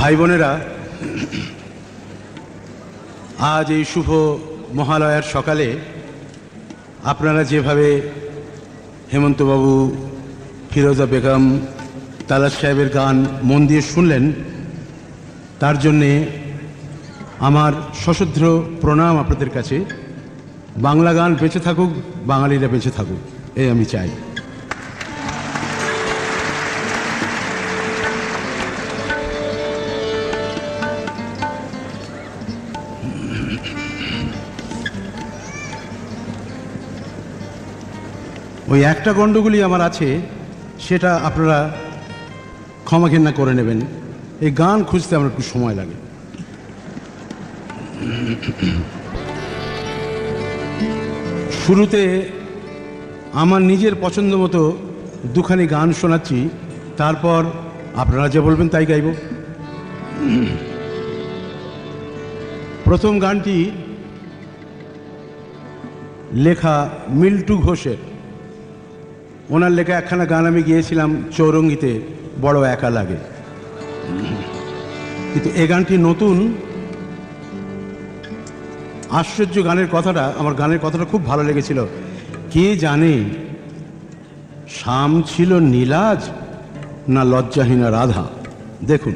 ভাই বোনেরা, আজ এই শুভ মহালয়ার সকালে আপনারা যেভাবে হেমন্তবাবু, ফিরোজা বেগম তালাস সাহেবের গান মন দিয়ে শুনলেন, তার জন্যে আমার সশস্ত্র প্রণাম আপনাদের কাছে। বাংলা গান বেঁচে থাকুক, বাঙালিরা বেঁচে থাকুক, এই আমি চাই। ওই একটা গণ্ডগুলি আমার আছে, সেটা আপনারা ক্ষমা ঘেন্না করে নেবেন। এই গান খুঁজতে আমার একটু সময় লাগে। শুরুতে আমার নিজের পছন্দ মতো দুখানি গান শোনাচ্ছি, তারপর আপনারা যা বলবেন তাই গাইব। প্রথম গানটি লেখা মিল্টু ঘোষের। ওনার লেখা একখানা গান আমি গিয়েছিলাম চৌরঙ্গিতে বড় একা লাগে। কিন্তু এ গানটি নতুন। আশ্চর্য গানের কথাটা আমার গানের কথাটা খুব ভালো লেগেছিল। কে জানে শাম ছিল নীলাজ না লজ্জাহীনা রাধা? দেখুন।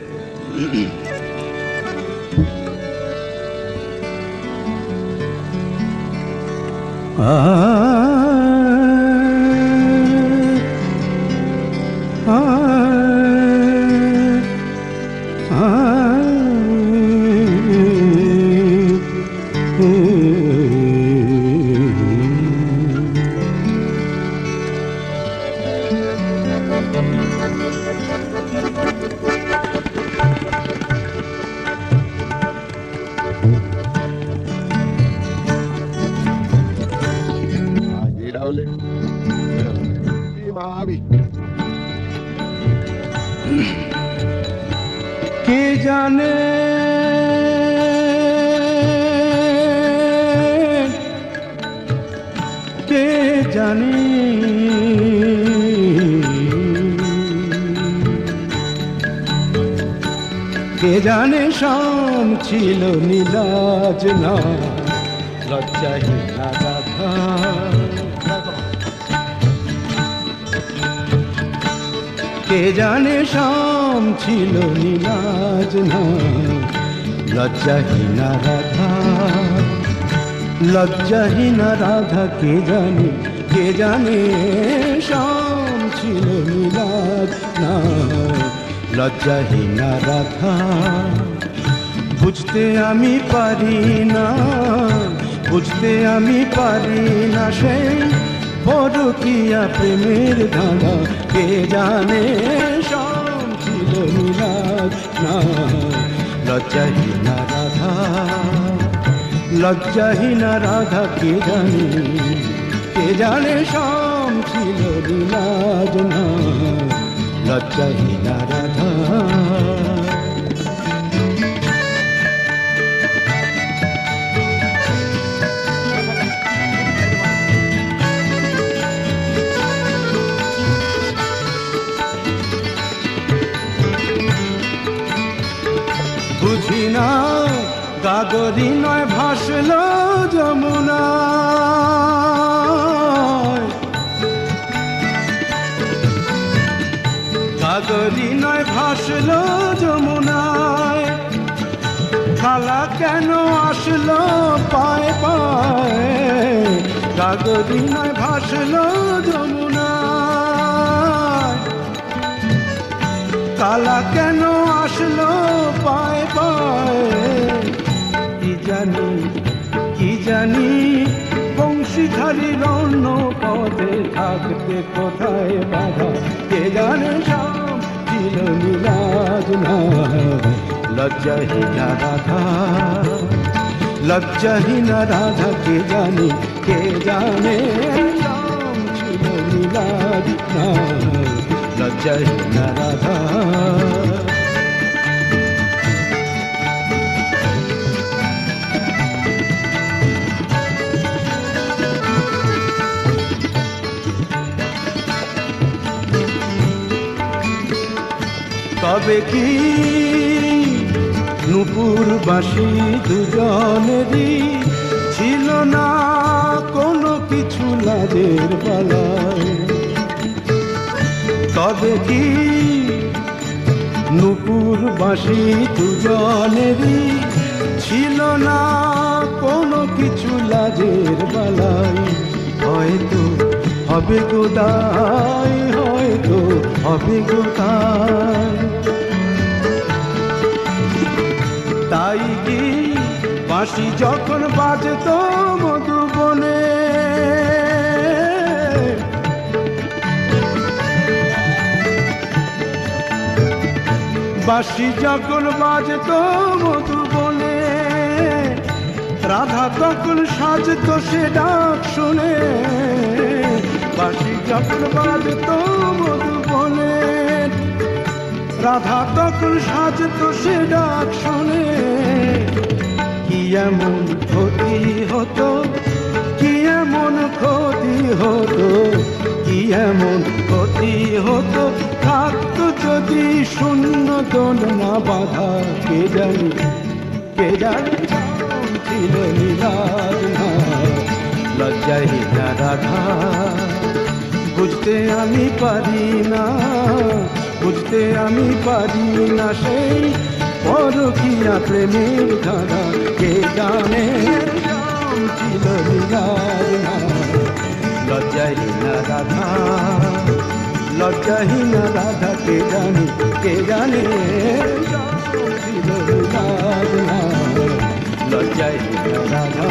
Ahí, Mami. কে জানে? কে জানে? কে জানে শাম ছিল নীলাজ না? লজ্জাহীনা রাধা কে জানে শাম ছিল নীলাজ না লজ্জাহীনা রাধা লজ্জাহীনা রাধা, কে জানে কে জানে শাম ছিল নীলাজ না লজ্জাহীনা রাধা, বুঝতে আমি পারি না, বুঝতে আমি পারি না সেই পরকিয়া প্রেমের ধারা কে জানে লজ্জাহীনা রাধা লজ্জাহীনা রাধা, কে জানে কে জানে শাম ছিল মিলাদ না। লজ্জাহীনা রাধা না, গাগরি নয়, ভাসল যমুনা। গাগরি নয়, ভাসল যমুনায়। খালা কেন আসলো পায় পায়? গাগরি নয়, ভাসল যমুনায়। কালা কেন বংশীধারী রণ্য পদে থাকতে কোথায় বাধা কে জানে সব ছিল নীলাজ না লজ্জাহীনা রাধা লজ্জাহীনা রাধা কে জানে কে জানে রাম ছিল নীলাজ না লজ্জাহীনা রাধা তবে কি নুপুরবাসী দুজনেরই ছিল না কোনো কিছু লাজের বালায় তবে কি নুপুরবাসী দুজনেরই ছিল না কোনো কিছু লাজের বালাই। হয়তো হবে গোদাই হয়তো হবে তাই কি বাঁশি যখন বাজত মধুবনে? বাঁশি যখন বাজত মধুবনে, রাধা তখন সাজত সে ডাক শুনে। বাঁশি যখন বাজত মধুবনে রাধা তখন সাজত সে ডাক শোনে। কি এমন ক্ষতি হতো, কি এমন ক্ষতি হতো, কি এমন ক্ষতি হতো, থাকতো যদি শূন্য না বাধা, কে জানি কে জানি ছিল নীলার না লজ্জায় না রাধা বুঝতে আমি পারি না বুঝতে আমি পারি না সেই পরকিয়া প্রেমের ধারা কে জানে রাম ছিল লীলার না লজ্জাহীনা রাধা লজ্জাহীনা রাধা কে জানে কে জানে রাম ছিল লীলার না লজ্জাহীনা রাধা